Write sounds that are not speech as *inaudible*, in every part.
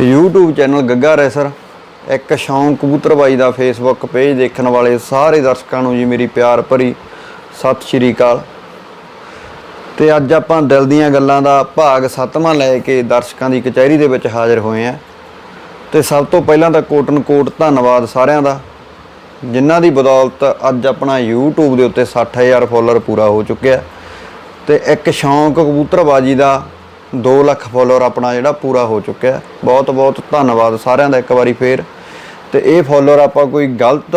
YouTube channel ਗੱਗਾ racer ਇੱਕ ਸ਼ੌਂਕ ਕਬੂਤਰਬਾਈ ਦਾ Facebook page ਦੇਖਣ ਵਾਲੇ ਸਾਰੇ ਦਰਸ਼ਕਾਂ ਨੂੰ ਜੀ ਮੇਰੀ ਪਿਆਰ ਭਰੀ ਸਤਿ ਸ਼੍ਰੀ ਅਕਾਲ। ਤੇ ਅੱਜ ਆਪਾਂ ਦਿਲ ਦੀਆਂ ਗੱਲਾਂ ਦਾ ਭਾਗ 7ਵਾਂ ਲੈ ਕੇ ਦਰਸ਼ਕਾਂ ਦੀ ਕਚਹਿਰੀ ਦੇ ਵਿੱਚ ਹਾਜ਼ਰ ਹੋਏ ਆਂ ਤੇ ਸਭ ਤੋਂ ਪਹਿਲਾਂ ਤਾਂ ਕੋਟਨ ਕੋਟ ਧੰਨਵਾਦ ਸਾਰਿਆਂ ਦਾ, ਜਿਨ੍ਹਾਂ ਦੀ ਬਦੌਲਤ ਅੱਜ ਆਪਣਾ YouTube ਦੇ ਉੱਤੇ 60000 ਫਾਲੋਅਰ ਪੂਰਾ ਹੋ ਚੁੱਕਿਆ। ਤੇ ਇੱਕ ਸ਼ੌਂਕ ਕਬੂਤਰਬਾਜੀ ਦਾ 2 ਲੱਖ ਫੋਲੋਅਰ ਆਪਣਾ ਜਿਹੜਾ ਪੂਰਾ ਹੋ ਚੁੱਕਿਆ ਬਹੁਤ ਬਹੁਤ ਧੰਨਵਾਦ ਸਾਰਿਆਂ ਦਾ ਇੱਕ ਵਾਰੀ ਫੇਰ। ਤੇ ਇਹ ਫੋਲੋਅਰ ਆਪਾਂ ਕੋਈ ਗਲਤ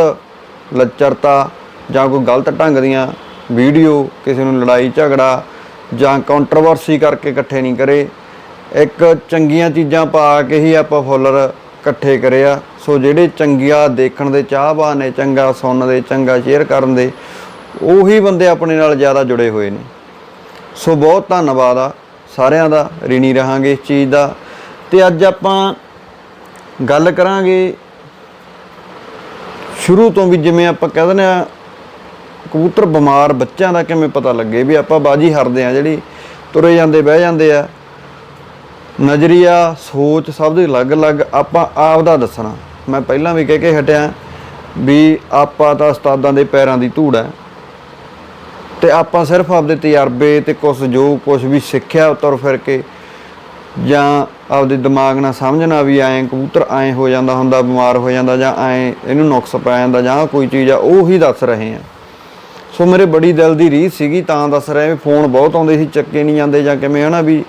ਲੱਚਰਤਾ ਜਾਂ ਕੋਈ ਗਲਤ ਢੰਗ ਦੀਆਂ ਵੀਡੀਓ ਕਿਸੇ ਨੂੰ ਲੜਾਈ, ਝਗੜਾ ਜਾਂ ਕੰਟਰੋਵਰਸੀ ਕਰਕੇ ਇਕੱਠੇ ਨਹੀਂ ਕਰੇ। ਇੱਕ ਚੰਗੀਆਂ ਚੀਜ਼ਾਂ ਪਾ ਕੇ ਹੀ ਆਪਾਂ ਫਾਲੋਅਰ ਇਕੱਠੇ ਕਰਿਆ ਸੋ ਜਿਹੜੇ ਚੰਗੀਆਂ ਦੇਖਣ ਦੇ ਚਾਹਵਾਨ ਨੇ, ਚੰਗਾ ਸੁਣਨ ਦੇ ਚੰਗਾ ਸ਼ੇਅਰ ਕਰਨ ਦੇ, ਉਹੀ ਬੰਦੇ ਆਪਣੇ ਨਾਲ ਜ਼ਿਆਦਾ ਜੁੜੇ ਹੋਏ ਨੇ। ਸੋ ਬਹੁਤ ਧੰਨਵਾਦ ਆ। ਸਾਰਿਆਂ ਦਾ, ਰਿਣੀ ਰਹਾਂਗੇ ਇਸ ਚੀਜ਼ ਦਾ। ਤੇ ਅੱਜ ਆਪਾਂ ਗੱਲ ਕਰਾਂਗੇ ਸ਼ੁਰੂ ਤੋਂ ਵੀ ਜਿਵੇਂ ਆਪਾਂ ਕਹਿ ਦਿੰਦੇ ਆ, ਕਬੂਤਰ ਬਿਮਾਰ ਬੱਚਿਆਂ ਦਾ ਕਿਵੇਂ ਪਤਾ ਲੱਗੇ ਵੀ ਆਪਾਂ ਬਾਜੀ ਹਰਦੇ ਆ ਜਿਹੜੀ, ਤੁਰੇ ਜਾਂਦੇ, ਬਹਿ ਜਾਂਦੇ ਆ। ਨਜ਼ਰੀਆ, ਸੋਚ ਸਭ ਦੀ ਅਲੱਗ-ਅਲੱਗ, ਆਪਾਂ ਆਪ ਦਾ ਦੱਸਣਾ। ਮੈਂ ਪਹਿਲਾਂ ਵੀ ਕਹਿ ਕੇ ਹਟਿਆ ਵੀ ਆਪਾਂ ਤਾਂ ਉਸਤਾਦਾਂ ਦੇ ਪੈਰਾਂ ਦੀ ਧੂੜ ਹੈ। ਤੇ ਆਪਾਂ ਸਿਰਫ ਆਪਦੇ ਤਜਰਬੇ ਤੇ ਕੁਝ ਜੋ ਕੁਝ ਵੀ ਸਿੱਖਿਆ ਤੁਰ ਫਿਰ ਕੇ ਜਾਂ ਆਪਦੇ ਦਿਮਾਗ ਨਾਲ ਸਮਝਣਾ ਵੀ ਐਂ ਕਬੂਤਰ ਐਂ ਹੋ ਜਾਂਦਾ ਹੁੰਦਾ, ਬਿਮਾਰ ਹੋ ਜਾਂਦਾ ਜਾਂ ਐਂ ਇਹਨੂੰ ਨੁਕਸ ਪੈ ਜਾਂਦਾ ਜਾਂ ਕੋਈ ਚੀਜ਼ ਆ, ਉਹ ਹੀ ਦੱਸ ਰਹੇ ਆ। ਸੋ ਮੇਰੇ ਬੜੀ ਦਿਲ ਦੀ ਰੀਤ ਸੀਗੀ ਤਾਂ ਦੱਸ ਰਹੇ ਵੀ ਫੋਨ ਬਹੁਤ ਆਉਂਦੇ ਸੀ, ਚੱਕੇ ਨਹੀਂ ਜਾਂਦੇ ਜਾਂ ਕਿਵੇਂ, ਹਨਾ ਵੀ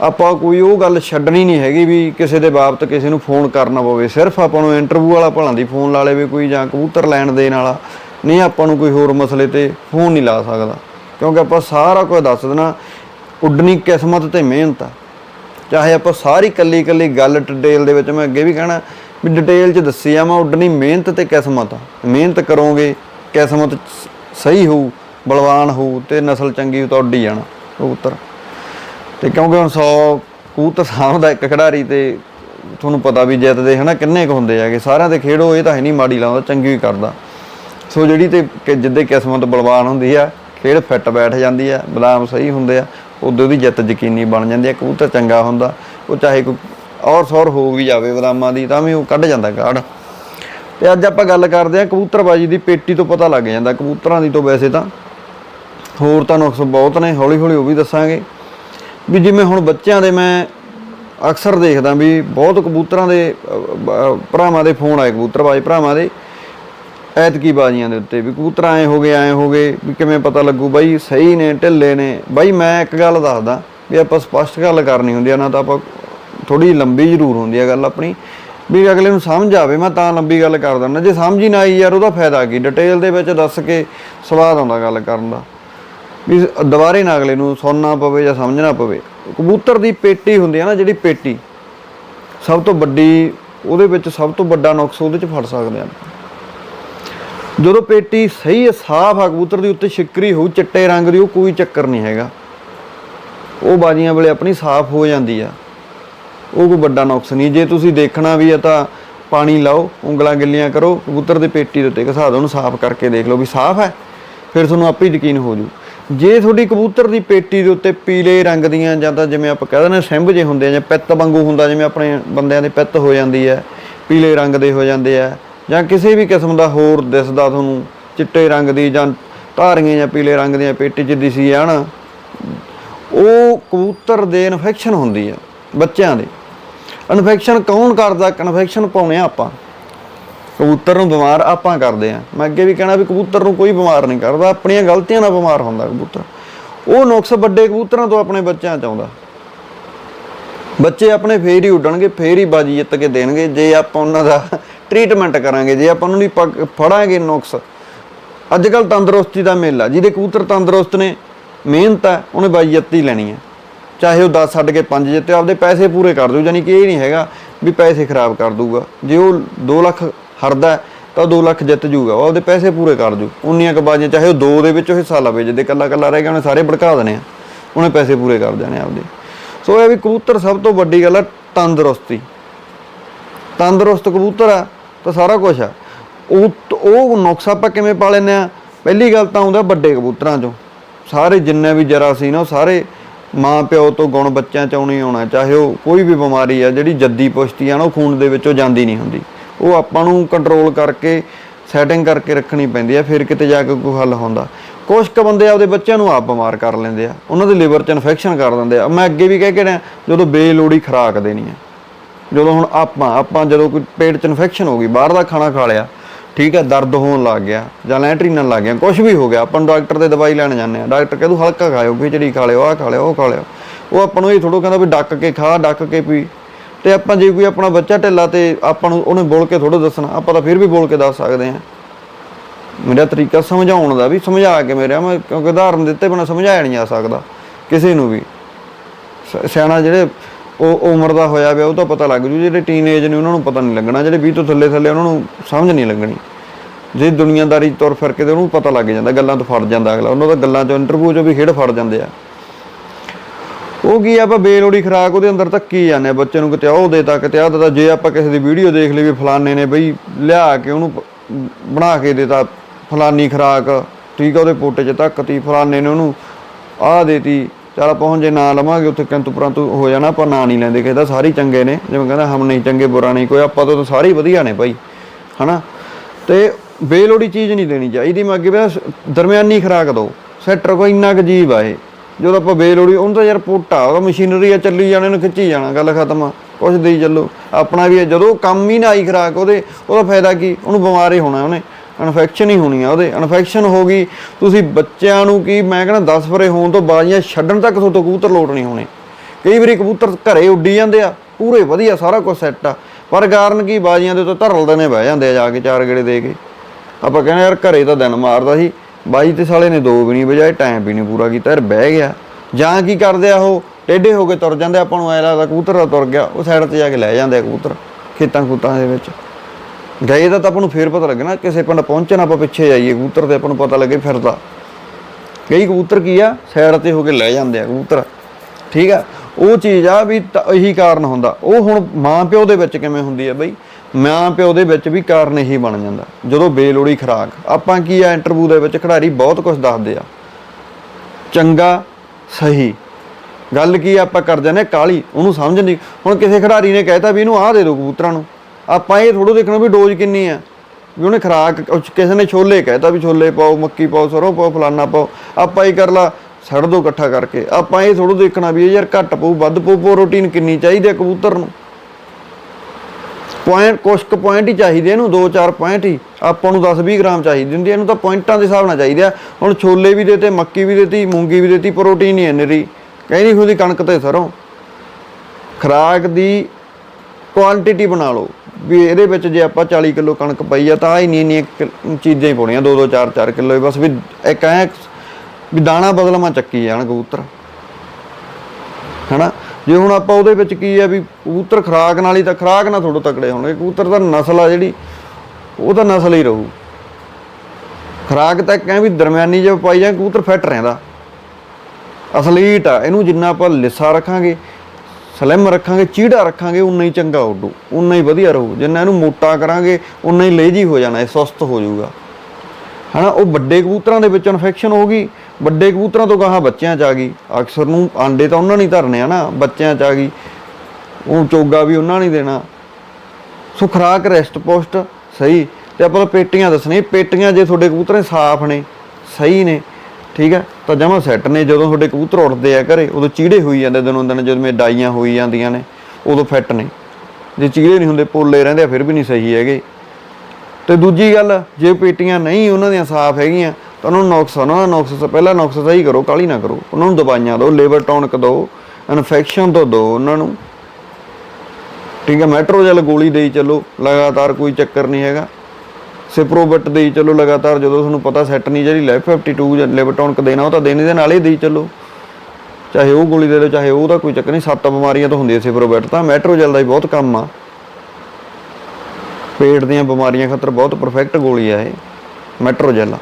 ਆਪਾਂ ਕੋਈ ਉਹ ਗੱਲ ਛੱਡਣੀ ਨਹੀਂ ਹੈਗੀ ਵੀ ਕਿਸੇ ਦੇ ਬਾਬਤ ਕਿਸੇ ਨੂੰ ਫੋਨ ਕਰਨਾ ਪਵੇ, ਸਿਰਫ ਆਪਾਂ ਨੂੰ ਇੰਟਰਵਿਊ ਵਾਲਾ ਭਲਾਂ ਦੀ ਫੋਨ ਲਾ ਲਵੇ ਕੋਈ ਜਾਂ ਕਬੂਤਰ ਲੈਣ ਦੇਣ ਵਾਲਾ। ਨਹੀਂ, ਆਪਾਂ ਨੂੰ ਕੋਈ ਹੋਰ ਮਸਲੇ ਤੇ ਫੋਨ ਨਹੀਂ ਲਾ ਸਕਦਾ। ਕਿਉਂਕਿ ਆਪਾਂ ਸਾਰਾ ਕੁਝ ਦੱਸ ਦੇਣਾ। ਉੱਡਣੀ ਕਿਸਮਤ ਤੇ ਮਿਹਨਤ ਆ। ਚਾਹੇ ਆਪਾਂ ਸਾਰੀ ਕੱਲੀ ਕੱਲੀ ਗੱਲ ਡਿਟੇਲ ਦੇ ਵਿੱਚ ਮੈਂ ਅੱਗੇ ਵੀ ਕਹਿਣਾ, ਵੀ ਡਿਟੇਲ 'ਚ ਦੱਸੀ ਆ, ਮੈਂ ਉੱਡਣੀ ਮਿਹਨਤ ਤੇ ਕਿਸਮਤ ਆ। ਮਿਹਨਤ ਕਰੋਗੇ, ਕਿਸਮਤ ਸਹੀ ਹੋਊ, ਬਲਵਾਨ ਹੋਊ ਤੇ ਨਸਲ ਚੰਗੀ ਹੋ ਤਾਂ ਉੱਡੀ ਜਾਣਾ ਕਬੂਤਰ। ਤੇ ਕਿਉਂਕਿ ਹੁਣ 100 ਕਬੂਤਰ ਸਾਹਮਣੇ ਇੱਕ ਖਿਡਾਰੀ ਤੇ ਤੁਹਾਨੂੰ ਪਤਾ ਵੀ ਜਿੱਤਦੇ ਹਨਾ, ਕਿੰਨੇ ਕੁ ਹੁੰਦੇ ਆਗੇ ਸਾਰਿਆਂ ਦੇ ਖੇਡੋ, ਇਹ ਤਾਂ ਹੈ ਨਹੀਂ ਮਾੜੀ ਲਾਉਂਦਾ, ਚੰਗੀ ਵੀ ਕਰਦਾ। ਸੋ ਜਿਹੜੀ ਤੇ ਕਿ ਜਿੱਦੇ ਕਿਸਮਤ ਬਲਵਾਨ ਹੁੰਦੀ ਆ, ਖੇਡ ਫਿੱਟ ਬੈਠ ਜਾਂਦੀ ਆ, ਬਦਾਮ ਸਹੀ ਹੁੰਦੇ ਆ ਉਦੋਂ ਉਹਦੀ ਜਿੱਤ ਯਕੀਨੀ ਬਣ ਜਾਂਦੀ ਆ, ਕਬੂਤਰ ਚੰਗਾ ਹੁੰਦਾ, ਉਹ ਚਾਹੇ ਕੋਈ ਔਰ ਸੌਰ ਹੋ ਵੀ ਜਾਵੇ ਬਦਾਮਾਂ ਦੀ, ਤਾਂ ਵੀ ਉਹ ਕੱਢ ਜਾਂਦਾ ਕਾੜ ਤੇ ਅੱਜ ਆਪਾਂ ਗੱਲ ਕਰਦੇ ਆ ਕਬੂਤਰਬਾਜੀ ਦੀ, ਪੇਟੀ ਤੋਂ ਪਤਾ ਲੱਗ ਜਾਂਦਾ, ਕਬੂਤਰਾਂ ਦੀ ਤੋਂ ਵੈਸੇ ਤਾਂ। ਹੋਰ ਤਾਂ ਨੁਕਸ ਬਹੁਤ ਨੇ ਹੌਲੀ ਹੌਲੀ ਉਹ ਵੀ ਦੱਸਾਂਗੇ। ਵੀ ਜਿਵੇਂ ਹੁਣ ਬੱਚਿਆਂ ਦੇ ਮੈਂ ਅਕਸਰ ਦੇਖਦਾ ਵੀ ਬਹੁਤ ਕਬੂਤਰਾਂ ਦੇ ਭਰਾਵਾਂ ਦੇ ਫੋਨ ਆਏ ਕਬੂਤਰਬਾਜ਼ ਭਰਾਵਾਂ ਦੇ ਐਤਕੀ ਬਾਜ਼ੀਆਂ ਦੇ ਉੱਤੇ ਵੀ ਕਬੂਤਰ ਐ ਹੋ ਗਏ, ਐ ਹੋ ਗਏ, ਵੀ ਕਿਵੇਂ ਪਤਾ ਲੱਗੂ ਬਾਈ ਸਹੀ ਨੇ, ਢਿੱਲੇ ਨੇ। ਬਾਈ ਮੈਂ ਇੱਕ ਗੱਲ ਦੱਸਦਾ ਵੀ ਆਪਾਂ ਸਪਸ਼ਟ ਗੱਲ ਕਰਨੀ ਹੁੰਦੀ ਆ, ਨਾ ਤਾਂ ਆਪਾਂ ਥੋੜੀ ਲੰਬੀ ਜ਼ਰੂਰ ਹੁੰਦੀ ਆ ਗੱਲ ਆਪਣੀ, ਵੀ ਅਗਲੇ ਨੂੰ ਸਮਝ ਆਵੇ, ਮੈਂ ਤਾਂ ਲੰਬੀ ਗੱਲ ਕਰ ਦਿੰਦਾ। ਜੇ ਸਮਝ ਹੀ ਨਾ ਆਈ ਯਾਰ, ਉਹਦਾ ਫਾਇਦਾ ਕੀ? ਡਿਟੇਲ ਦੇ ਵਿੱਚ ਦੱਸ ਕੇ ਸਵਾਦ ਆਉਂਦਾ ਗੱਲ ਕਰਨ ਦਾ। ਵੀ ਦੁਬਾਰੇ ਨਾ ਅਗਲੇ ਨੂੰ ਸੁਣਨਾ ਪਵੇ ਜਾਂ ਸਮਝਣਾ ਪਵੇ। ਕਬੂਤਰ ਦੀ ਪੇਟੀ ਹੁੰਦੀ ਆ ਨਾ, ਜਿਹੜੀ ਪੇਟੀ, ਸਭ ਤੋਂ ਵੱਡੀ, ਉਹਦੇ ਵਿੱਚ ਸਭ ਤੋਂ ਵੱਡਾ ਨੁਕਸ ਉਹਦੇ ਚ ਫੜ ਸਕਦੇ ਆ। ਜਦੋਂ ਪੇਟੀ ਸਹੀ ਹੈ, ਸਾਫ਼ ਆ, ਕਬੂਤਰ ਦੀ ਉੱਤੇ ਸ਼ਿਕਰੀ ਹੋਊ, ਚਿੱਟੇ ਰੰਗ ਦੀ, ਉਹ ਕੋਈ ਚੱਕਰ ਨਹੀਂ ਹੈਗਾ। ਉਹ ਬਾਜੀਆਂ ਵੇਲੇ ਆਪਣੀ ਸਾਫ਼ ਹੋ ਜਾਂਦੀ ਆ। ਉਹ ਕੋਈ ਵੱਡਾ ਨੁਕਸ ਨਹੀਂ। ਜੇ ਤੁਸੀਂ ਦੇਖਣਾ ਵੀ ਹੈ ਤਾਂ ਪਾਣੀ ਲਾਓ, ਉਂਗਲਾਂ ਗਿੱਲੀਆਂ ਕਰੋ, ਕਬੂਤਰ ਦੀ ਪੇਟੀ ਦੇ ਉੱਤੇ ਘਸਾ ਦਿਓ, ਉਹਨੂੰ ਸਾਫ਼ ਕਰਕੇ ਦੇਖ ਲਓ ਵੀ ਸਾਫ਼ ਹੈ, ਫਿਰ ਤੁਹਾਨੂੰ ਆਪੇ ਯਕੀਨ ਹੋ ਜੂ। ਜੇ ਤੁਹਾਡੀ ਕਬੂਤਰ ਦੀ ਪੇਟੀ ਦੇ ਉੱਤੇ ਪੀਲੇ ਰੰਗ ਦੀਆਂ ਜਾਂ ਤਾਂ ਜਿਵੇਂ ਆਪਾਂ ਕਹਿੰਦੇ ਨੇ ਸਿੰਭ ਜੇ ਹੁੰਦੇ ਆ ਜਾਂ ਪਿੱਤ ਵਾਂਗੂ ਹੁੰਦਾ, ਜਿਵੇਂ ਆਪਣੇ ਬੰਦਿਆਂ ਦੇ ਪਿੱਤ ਹੋ ਜਾਂਦੀ ਹੈ, ਪੀਲੇ ਰੰਗ ਦੇ ਹੋ ਜਾਂਦੇ ਆ ਜਾਂ ਕਿਸੇ ਵੀ ਕਿਸਮ ਦਾ ਹੋਰ ਦਿਸਦਾ ਤੁਹਾਨੂੰ, ਚਿੱਟੇ ਰੰਗ ਦੀ ਜਾਂ ਧਾਰੀਆਂ ਜਾਂ ਪੀਲੇ ਰੰਗ ਦੀਆਂ ਪੇਟੀ 'ਚ ਦਿਸੀ ਆ ਉਹ ਕਬੂਤਰ ਦੇ ਇਨਫੈਕਸ਼ਨ ਹੁੰਦੀ ਆ, ਬੱਚਿਆਂ ਦੇ। ਇਨਫੈਕਸ਼ਨ ਕੌਣ ਕਰਦਾ? ਇਨਫੈਕਸ਼ਨ ਪਾਉਣੇ ਆ ਆਪਾਂ। ਕਬੂਤਰ ਨੂੰ ਬਿਮਾਰ ਆਪਾਂ ਕਰਦੇ ਆ। ਮੈਂ ਅੱਗੇ ਵੀ ਕਹਿਣਾ ਵੀ ਕਬੂਤਰ ਨੂੰ ਕੋਈ ਬਿਮਾਰ ਨਹੀਂ ਕਰਦਾ, ਆਪਣੀਆਂ ਗਲਤੀਆਂ ਨਾਲ ਬਿਮਾਰ ਹੁੰਦਾ ਕਬੂਤਰ। ਉਹ ਨੁਕਸ ਵੱਡੇ ਕਬੂਤਰਾਂ ਤੋਂ ਆਪਣੇ ਬੱਚਿਆਂ ਚ ਆਉਂਦਾ। ਬੱਚੇ ਆਪਣੇ ਫੇਰ ਹੀ ਉੱਡਣਗੇ, ਫੇਰ ਹੀ ਬਾਜੀ ਜਿੱਤ ਕੇ ਦੇਣਗੇ, ਜੇ ਆਪਾਂ ਉਹਨਾਂ ਦਾ ਟ੍ਰੀਟਮੈਂਟ ਕਰਾਂਗੇ, ਜੇ ਆਪਾਂ ਉਹਨੂੰ ਦੀ ਫੜਾਂਗੇ ਨੁਕਸ। ਅੱਜ ਕੱਲ ਤੰਦਰੁਸਤੀ ਦਾ ਮੇਲਾ, ਜਿਹਦੇ ਕਬੂਤਰ ਤੰਦਰੁਸਤ ਨੇ, ਮਿਹਨਤ ਹੈ, ਉਹਨੇ ਬਾਜੀ ਜਿੱਤ ਹੀ ਲੈਣੀ ਹੈ। ਚਾਹੇ ਉਹ 10 ਛੱਡ ਕੇ 5 ਜਿੱਤੇ ਆਪਦੇ ਪੈਸੇ ਪੂਰੇ ਕਰ ਦਿਓ ਯਾਨੀ ਕਿ ਇਹ ਨਹੀਂ ਹੈਗਾ ਵੀ ਪੈਸੇ ਖਰਾਬ ਕਰ ਦੂਗਾ ਜੇ ਉਹ 2 ਲੱਖ ਹਰਦਾ ਤਾਂ 2 ਲੱਖ ਜਿੱਤ ਜੂਗਾ, ਉਹ ਆਪਦੇ ਪੈਸੇ ਪੂਰੇ ਕਰ ਜੂ। ਉਨੀਆਂ ਕਬਾਜ਼ੀਆਂ ਚਾਹੇ ਉਹ ਦੋ ਦੇ ਵਿੱਚੋਂ ਹਿੱਸਾ ਲਵੇ, ਜਿਹਦੇ ਕੱਲਾ ਕੱਲਾ ਰਹਿ ਗਿਆ, ਉਹਨੇ ਸਾਰੇ ਭੜਕਾ ਦੇਣੇ ਆ। ਉਹਨੇ ਪੈਸੇ ਪੂਰੇ ਕਰ ਦੇਣੇ ਆਪਦੇ। ਸੋ ਇਹ ਵੀ ਕਬੂਤਰ ਸਭ ਤੋਂ ਵੱਡੀ ਗੱਲ ਹੈ ਤੰਦਰੁਸਤੀ। ਤੰਦਰੁਸਤ ਕਬੂਤਰ ਆ ਤਾਂ ਸਾਰਾ ਕੁਝ ਆ। ਉਹ ਉਹ ਨੁਕਸ ਆਪਾਂ ਕਿਵੇਂ ਪਾ ਲੈਂਦੇ ਆ? ਪਹਿਲੀ ਗੱਲ ਤਾਂ ਆਉਂਦਾ ਵੱਡੇ ਕਬੂਤਰਾਂ ਚੋਂ। ਸਾਰੇ ਜਿੰਨੇ ਵੀ ਜਰਾ ਸੀ ਉਹ ਸਾਰੇ ਮਾਂ ਪਿਓ ਤੋਂ ਗੁਣ ਬੱਚਿਆਂ ਚ ਆਉਣੀ ਆਉਣਾ। ਚਾਹੇ ਉਹ ਕੋਈ ਵੀ ਬਿਮਾਰੀ ਆ, ਜਿਹੜੀ ਜੱਦੀ ਪੁਸ਼ਤੀ ਆ ਨਾ, ਉਹ ਖੂਨ ਦੇ ਵਿੱਚੋਂ ਜਾਂਦੀ ਨਹੀਂ ਹੁੰਦੀ। ਉਹ ਆਪਾਂ ਨੂੰ ਕੰਟਰੋਲ ਕਰਕੇ ਸੈਟਿੰਗ ਕਰਕੇ ਰੱਖਣੀ ਪੈਂਦੀ ਆ, ਫਿਰ ਕਿਤੇ ਜਾ ਕੇ ਕੋਈ ਹੱਲ ਹੁੰਦਾ। ਕੁਛ ਕੁ ਬੰਦੇ ਆਪਦੇ ਬੱਚਿਆਂ ਨੂੰ ਆਪ ਬਿਮਾਰ ਕਰ ਲੈਂਦੇ ਆ। ਉਹਨਾਂ ਦੇ ਲਿਵਰ 'ਚ ਇਨਫੈਕਸ਼ਨ ਕਰ ਦਿੰਦੇ ਆ। ਮੈਂ ਅੱਗੇ ਵੀ ਕਹਿ ਕੇ ਰਿਹਾ, ਜਦੋਂ ਬੇਲੋੜੀ ਖੁਰਾਕ ਦੇਣੀ ਆ। ਜਦੋਂ ਹੁਣ ਆਪਾਂ ਆਪਾਂ ਜਦੋਂ ਕੋਈ ਪੇਟ 'ਚ ਇਨਫੈਕਸ਼ਨ ਹੋ ਗਈ, ਬਾਹਰ ਦਾ ਖਾਣਾ ਖਾ ਲਿਆ, ਠੀਕ ਹੈ, ਦਰਦ ਹੋਣ ਲੱਗ ਗਿਆ ਜਾਂ ਲੈਟਰੀਨ ਲੱਗ ਗਿਆ ਕੁਝ ਵੀ ਹੋ ਗਿਆ, ਆਪਾਂ ਨੂੰ ਡਾਕਟਰ ਦੇ ਦਵਾਈ ਲੈਣ ਜਾਂਦੇ ਆ ਡਾਕਟਰ ਕਹਿੰਦਾ ਹਲਕਾ ਖਾਓ ਖਿਚੜੀ ਖਾ ਲਿਓ, ਆਹ ਖਾ ਲਿਓ, ਉਹ ਖਾ ਲਿਓ। ਉਹ ਆਪਾਂ ਨੂੰ ਇਹ ਥੋੜੋ ਕਹਿੰਦਾ ਵੀ ਡੱਕ ਕੇ ਖਾ, ਡੱਕ ਕੇ ਪੀ। ਤੇ ਆਪਾਂ ਜੇ ਕੋਈ ਆਪਣਾ ਬੱਚਾ ਢਿੱਲਾ ਤੇ ਆਪਾਂ ਨੂੰ ਉਹਨੇ ਬੋਲ ਕੇ ਥੋੜੋ ਦੱਸਣਾ, ਆਪਾਂ ਤਾਂ ਫਿਰ ਵੀ ਬੋਲ ਕੇ ਦੱਸ ਸਕਦੇ ਆ ਮੇਰਾ ਤਰੀਕਾ ਸਮਝਾਉਣ ਦਾ ਵੀ ਸਮਝਾ ਕੇ ਮੇਰਾ, ਮੈਂ ਕਿਉਂਕਿ ਉਦਾਹਰਨ ਦਿੱਤੇ ਬਿਨਾ ਸਮਝਾਇਆ ਨਹੀਂ ਜਾ ਸਕਦਾ ਕਿਸੇ ਨੂੰ ਵੀ। ਸ- ਸਿਆਣਾ ਜਿਹੜੇ ਉਹ ਉਮਰ ਦਾ ਹੋਇਆ ਪਿਆ ਉਹ ਤਾਂ ਪਤਾ ਲੱਗ ਜੂ ਜਿਹੜੇ ਟੀਨੇਜ ਨੇ ਉਹਨਾਂ ਨੂੰ ਪਤਾ ਨਹੀਂ ਲੱਗਣਾ ਜਿਹੜੇ 20 ਤੋਂ ਥੱਲੇ ਥੱਲੇ ਉਹਨਾਂ ਨੂੰ ਸਮਝ ਨਹੀਂ ਲੱਗਣੀ। ਜੇ ਦੁਨੀਆਦਾਰੀ ਤੁਰ ਫਿਰ ਕੇ ਤੇ ਉਹਨੂੰ ਪਤਾ ਲੱਗ ਜਾਂਦਾ ਗੱਲਾਂ ਤੋਂ ਫੜ ਜਾਂਦਾ ਅਗਲਾ ਉਹਨਾਂ ਦਾ ਗੱਲਾਂ ਚੋਂ ਇੰਟਰਵਿਊ ਚੋਂ ਵੀ ਖੇਡ ਫੜ ਜਾਂਦੇ ਆ। ਉਹ ਕੀ ਆ, ਆਪਾਂ ਬੇਲੋੜੀ ਖਰਾਕ ਉਹਦੇ ਅੰਦਰ ਧੱਕੀ ਜਾਂਦੇ ਆ ਬੱਚੇ ਨੂੰ ਕਿਤੇ ਉਹ ਦੇਤਾ ਕਿਤੇ ਆਹ ਦੇਤਾ ਜੇ ਆਪਾਂ ਕਿਸੇ ਦੀ ਵੀਡੀਓ ਦੇਖ ਲਈ ਵੀ ਫਲਾਣੇ ਨੇ ਬਈ ਲਿਆ ਕੇ ਉਹਨੂੰ ਬਣਾ ਕੇ ਦੇਤਾ ਫਲਾਨੀ ਖਰਾਕ ਠੀਕ ਆ ਉਹਦੇ ਪੋਟੇ 'ਚ ਧੱਕਤੀ ਫਲਾਣੇ ਨੇ ਉਹਨੂੰ ਆਹ ਦੇਤੀ ਚੱਲ ਆਪਾਂ ਹੁਣ ਜੇ ਨਾ ਲਵਾਂਗੇ ਉੱਥੇ ਕਿੰਤੂ ਪਰੰਤੂ ਹੋ ਜਾਣਾ ਆਪਾਂ ਨਾਂ ਨਹੀਂ ਲੈਂਦੇ ਕਿਸੇ ਦਾ ਸਾਰੇ ਚੰਗੇ ਨੇ। ਜਿਵੇਂ ਕਹਿੰਦਾ ਹਮ ਨਹੀਂ ਚੰਗੇ ਬੁਰਾ ਨਹੀਂ ਕੋਈ ਆਪਾਂ ਤੋਂ ਤਾਂ ਸਾਰੇ ਹੀ ਵਧੀਆ ਨੇ ਭਾਈ ਹਨਾ? ਤੇ ਬੇਲੋੜੀ ਚੀਜ਼ ਨਹੀਂ ਦੇਣੀ ਚਾਹੀਦੀ ਮੈਂ ਅੱਗੇ ਵੀ ਦਰਮਿਆਨੀ ਖਰਾਕ ਦਿਓ। ਸੈਟਰ ਕੋਈ ਇੰਨਾ ਕੁ ਜੀਵ ਆ ਇਹ। ਜਦੋਂ ਆਪਾਂ ਬੇਲੋੜੀ ਉਹਨੂੰ ਤਾਂ ਯਾਰ ਪੋਟਾ ਉਹਦਾ ਮਸ਼ੀਨਰੀ ਆ ਚੱਲੀ ਜਾਣੇ ਨੂੰ ਖਿੱਚੀ ਜਾਣਾ ਗੱਲ ਖਤਮ ਆ। ਕੁਛ ਦੇਈ ਚੱਲੋ। ਆਪਣਾ ਵੀ ਹੈ, ਜਦੋਂ ਕੰਮ ਹੀ ਨਾ ਆਈ ਖਰਾਕ ਉਹਦੇ ਉਹਦਾ ਫਾਇਦਾ ਕੀ? ਉਹਨੂੰ ਬਿਮਾਰ ਹੀ ਹੋਣਾ ਉਹਨੇ। ਇਨਫੈਕਸ਼ਨ ਹੀ ਹੋਣੀ ਆ ਉਹਦੇ। ਇਨਫੈਕਸ਼ਨ ਹੋ ਗਈ, ਤੁਸੀਂ ਬੱਚਿਆਂ ਨੂੰ ਕੀ, ਮੈਂ ਕਹਿੰਦਾ 10 ਫਰੇ ਹੋਣ ਤੋਂ ਬਾਜ਼ੀਆਂ ਛੱਡਣ ਤੱਕ ਤੁਹਾਡੇ ਕਬੂਤਰ ਲੋਟ ਨਹੀਂ ਹੋਣੇ। ਕਈ ਵਾਰੀ ਕਬੂਤਰ ਘਰੇ ਉੱਡੀ ਜਾਂਦੇ ਆ, ਪੂਰੇ ਵਧੀਆ ਸਾਰਾ ਕੁਝ ਸੈੱਟ ਆ। ਪਰ ਕਾਰਨ ਕੀ, ਬਾਜ਼ੀਆਂ ਦੇ ਉੱਤੇ ਧਰਲਦੇ ਨੇ, ਬਹਿ ਜਾਂਦੇ ਆ ਜਾ ਕੇ ਚਾਰ ਗੇੜੇ ਦੇ ਕੇ। ਆਪਾਂ ਕਹਿੰਦੇ ਯਾਰ ਘਰੇ ਤਾਂ ਦਿਨ ਮਾਰਦਾ ਸੀ, ਬਾਈ ਤੇ ਸਾਲੇ ਨੇ ਦੋ ਵੀ ਨਹੀਂ ਵਜਾਏ ਟਾਈਮ ਵੀ ਨਹੀਂ ਪੂਰਾ ਕੀਤਾ, ਯਾਰ ਬਹਿ ਗਿਆ। ਜਾਂ ਕੀ ਕਰਦੇ ਆ ਉਹ, ਟੇਢੇ ਹੋ ਕੇ ਤੁਰ ਜਾਂਦੇ ਆਪਾਂ ਨੂੰ ਐ ਲੱਗਦਾ ਕਬੂਤਰ ਤੁਰ ਗਿਆ, ਉਹ ਸਾਈਡ ਤੇ ਜਾ ਕੇ ਲੈ ਜਾਂਦੇ ਆ ਕਬੂਤਰ ਖੇਤਾਂ ਖੂਤਾਂ ਦੇ ਵਿੱਚ। ਗਏ ਦਾ ਤਾਂ ਆਪਾਂ ਨੂੰ ਫੇਰ ਪਤਾ ਲੱਗਣਾ, ਕਿਸੇ ਪਿੰਡ ਪਹੁੰਚਣ ਆਪਾਂ ਪਿੱਛੇ ਜਾਈਏ, ਕਬੂਤਰ ਤੇ ਆਪਾਂ ਨੂੰ ਪਤਾ ਲੱਗੇ ਫਿਰਦਾ ਕਈ ਕਬੂਤਰ ਕੀ ਆ, ਸਾਈਡ ਤੇ ਹੋ ਕੇ ਲੈ ਜਾਂਦੇ ਆ ਕਬੂਤਰ। ਠੀਕ ਆ? ਉਹ ਚੀਜ਼ ਆ ਵੀ ਇਹੀ ਕਾਰਨ ਹੁੰਦਾ। ਉਹ ਹੁਣ ਮਾਂ ਪਿਓ ਦੇ ਵਿੱਚ ਕਿਵੇਂ ਹੁੰਦੀ ਆ ਬਈ? ਮਾਂ ਪਿਓ ਦੇ ਵਿੱਚ ਵੀ ਕਾਰਨ ਇਹੀ ਬਣ ਜਾਂਦਾ। ਜਦੋਂ ਬੇਲੋੜੀ ਖਰਾਕ। ਆਪਾਂ ਕੀ ਆ ਇੰਟਰਵਿਊ ਦੇ ਵਿੱਚ ਖਿਡਾਰੀ ਬਹੁਤ ਕੁਝ ਦੱਸਦੇ ਆ। ਚੰਗਾ, ਸਹੀ। ਗੱਲ ਕੀ ਆਪਾਂ ਕਰ ਜਾਂਦੇ ਹਾਂ ਕਾਲੀ ਉਹਨੂੰ ਸਮਝ ਨਹੀਂ। ਹੁਣ ਕਿਸੇ ਖਿਡਾਰੀ ਨੇ ਕਹਿਤਾ ਵੀ ਇਹਨੂੰ ਆਹ ਦੇ ਦਿਓ ਕਬੂਤਰਾਂ ਨੂੰ। ਆਪਾਂ ਇਹ ਥੋੜੋ ਦੇਖਣਾ ਵੀ ਡੋਜ਼ ਕਿੰਨੀ ਆ। ਵੀ ਉਹਨੇ ਖਰਾਕ ਕਿਸੇ ਨੇ ਛੋਲੇ ਕਹਿਤਾ ਵੀ ਛੋਲੇ ਪਾਓ, ਮੱਕੀ ਪਾਓ, ਸਰੋਂ ਪਾਓ, ਫਲਾਨਾ ਪਾਓ। ਆਪਾਂ ਇਹ ਕਰ ਲਾ ਛੱਡ ਦੋ ਇਕੱਠਾ ਕਰਕੇ। ਆਪਾਂ ਇਹ ਥੋੜੋ ਦੇਖਣਾ ਵੀ ਇਹ ਯਾਰ ਘੱਟ ਪਊ, ਵੱਧ ਪਊ, ਪ੍ਰੋਟੀਨ ਕਿੰਨੀ ਚਾਹੀਦੀ ਹੈ ਕਬੂਤਰ ਨੂੰ। ਪੁਆਇੰਟ ਕੁਛ ਕੁ ਪੁਆਇੰਟ ਹੀ ਚਾਹੀਦੇ ਇਹਨੂੰ 2-4 ਪੁਆਇੰਟ ਹੀ। ਆਪਾਂ ਨੂੰ 10-20 ਗ੍ਰਾਮ ਚਾਹੀਦੀ ਹੁੰਦੀ ਇਹਨੂੰ ਤਾਂ ਪੁਆਇੰਟਾਂ ਦੇ ਹਿਸਾਬ ਨਾਲ ਚਾਹੀਦੇ ਆ। ਹੁਣ ਛੋਲੇ ਵੀ ਦੇਤੇ, ਮੱਕੀ ਵੀ ਦੇਤੀ, ਮੂੰਗੀ ਵੀ ਦੇਤੀ, ਪ੍ਰੋਟੀਨ ਹੀ ਐਨਰੀ ਕਹਿੰਦੀ ਹੁੰਦੀ ਕਣਕ ਤੇ ਸਰੋਂ। ਖਰਾਕ ਦੀ ਕੁਆਂਟੀਟੀ ਬਣਾ ਲਓ। ਵੀ ਇਹਦੇ ਵਿੱਚ ਜੇ ਆਪਾਂ 40 ਕਿਲੋ ਕਣਕ ਪਾਈ ਆ, ਤਾਂ ਇੰਨੀ ਇੰਨੀ ਚੀਜ਼ਾਂ ਹੀ ਪਾਉਣੀਆਂ 2-2 4-4 ਕਿਲੋ ਬਸ ਵੀ ਇੱਕ ਐ ਵੀ ਦਾਣਾ ਬਦਲਮਾ ਚੱਕੀ ਜਾਣ ਕਬੂਤਰ। ਹਨਾ? ਜੇ ਹੁਣ ਆਪਾਂ ਉਹਦੇ ਵਿੱਚ ਕੀ ਆ ਵੀ ਕਬੂਤਰ ਖਰਾਕ ਨਾਲ ਹੀ ਤਾਂ ਖਰਾਕ ਨਾਲ ਥੋੜੋ ਤਕੜੇ ਹੋਣਗੇ। ਕਬੂਤਰ ਦਾ ਨਸਲ ਆ ਜਿਹੜੀ, ਉਹ ਤਾਂ ਨਸਲ ਹੀ ਰਹੂ। ਖਰਾਕ ਤਾਂ ਕਹਿ ਵੀ ਦਰਮਿਆਨੀ ਜੇ ਪਾਈ ਜਾਂ ਕਬੂਤਰ ਫਿੱਟ ਰਹਿੰਦਾ। ਅਸਲੀਟ ਆ, ਇਹਨੂੰ ਜਿੰਨਾ ਆਪਾਂ ਲਿਸਾ ਰੱਖਾਂਗੇ ਸਲਿਮ ਰੱਖਾਂਗੇ, ਚੀੜਾ ਰੱਖਾਂਗੇ, ਉਨਾ ਹੀ ਚੰਗਾ ਉੱਡੂ, ਉਨਾ ਹੀ ਵਧੀਆ ਰਹੂ। ਜਿੰਨਾ ਇਹਨੂੰ ਮੋਟਾ ਕਰਾਂਗੇ, ਉਨਾ ਹੀ ਲੇਜੀ ਹੋ ਜਾਣਾ, ਇਹ ਸੁਸਤ ਹੋ ਜਾਊਗਾ। ਹਨਾ, ਉਹ ਵੱਡੇ ਕਬੂਤਰਾਂ ਦੇ ਵਿੱਚ ਇਨਫੈਕਸ਼ਨ ਹੋ ਗਈ, ਵੱਡੇ ਕਬੂਤਰਾਂ ਤੋਂ ਗਾਹਾਂ ਬੱਚਿਆਂ ਚ ਆ ਗਈ। ਅਕਸਰ ਨੂੰ ਆਂਡੇ ਤਾਂ ਉਹਨਾਂ ਨੇ ਧਰਨੇ ਆ ਨਾ, ਬੱਚਿਆਂ ਚ ਆ ਗਈ। ਉਹ ਚੋਗਾ ਵੀ ਉਹਨਾਂ ਨੇ ਦੇਣਾ। ਸੋ ਖੁਰਾਕ ਰੈਸਟ ਪੋਸਟ ਸਹੀ। ਤੇ ਆਪਾਂ ਪੇਟੀਆਂ ਦੱਸਣੀ ਪੇਟੀਆਂ ਜੇ ਤੁਹਾਡੇ ਕਬੂਤਰ ਸਾਫ਼ ਨੇ, ਸਹੀ ਨੇ ਠੀਕ ਹੈ? ਤਾਂ ਜਮਾ ਸੈੱਟ ਨੇ, ਜਦੋਂ ਤੁਹਾਡੇ ਕਬੂਤਰ ਉੱਡਦੇ ਆ ਘਰੇ, ਉਦੋਂ ਚੀੜੇ ਹੋਈ ਜਾਂਦੇ ਦਿਨੋਂ ਦਿਨ, ਜਦੋਂ ਮੇ ਡਾਈਆਂ ਹੋਈ ਜਾਂਦੀਆਂ ਨੇ, ਉਦੋਂ ਫਿੱਟ ਨੇ। ਜੇ ਚੀੜੇ ਨਹੀਂ ਹੁੰਦੇ, ਪੋਲੇ ਰਹਿੰਦੇ ਆ, ਫਿਰ ਵੀ ਨਹੀਂ ਸਹੀ ਹੈਗੇ। ਤੇ ਦੂਜੀ ਗੱਲ, ਜੇ ਪੇਟੀਆਂ ਨਹੀਂ ਉਹਨਾਂ ਦੀਆਂ ਸਾਫ਼ ਹੈਗੀਆਂ, ਤਾਂ ਉਹਨਾਂ ਨੂੰ ਨੁਕਸ ਉਹਨਾਂ ਦਾ ਨੁਕਸ ਤੋਂ ਪਹਿਲਾਂ ਨੁਕਸ ਸਹੀ ਕਰੋ ਕਾਲੀ ਨਾ ਕਰੋ। ਉਹਨਾਂ ਨੂੰ ਦਵਾਈਆਂ ਦਿਓ, ਲੇਬਰ ਟੌਨਿਕ ਦਿਓ, ਇਨਫੈਕਸ਼ਨ ਤੋਂ ਦਿਓ ਉਹਨਾਂ ਨੂੰ। ਠੀਕ ਹੈ? ਮੈਟਰੋਜੈਲ ਗੋਲੀ ਦੇਈ ਚੱਲੋ, ਲਗਾਤਾਰ ਕੋਈ ਚੱਕਰ ਨਹੀਂ ਹੈਗਾ। ਸਿਪਰੋਬਟ ਦੇਈ ਚੱਲੋ ਲਗਾਤਾਰ, ਜਦੋਂ ਤੁਹਾਨੂੰ ਪਤਾ ਸੈੱਟ ਨਹੀਂ ਜਿਹੜੀ ਲੈਫ 52 ਜਾਂ ਲੇਬਰ ਦੇਣਾ ਉਹ ਤਾਂ ਦੇਣੇ ਦੇ ਨਾਲ ਹੀ ਦੇਈ ਚੱਲੋ। ਚਾਹੇ ਉਹ ਗੋਲੀ ਦੇ ਲਓ ਚਾਹੇ ਉਹਦਾ ਕੋਈ ਚੱਕਰ ਨਹੀਂ, ਸੱਤ ਬਿਮਾਰੀਆਂ ਤਾਂ ਹੁੰਦੀਆਂ ਸਿਪਰੋਬਟ ਤਾਂ ਮੈਟਰੋਜੈਲ ਦਾ ਹੀ ਬਹੁਤ ਕੰਮ ਆ। ਪੇਟ ਦੀਆਂ ਬਿਮਾਰੀਆਂ ਖਾਤਰ ਬਹੁਤ ਪਰਫੈਕਟ ਗੋਲੀ ਆ ਇਹ ਮੈਟਰੋਜੈਲ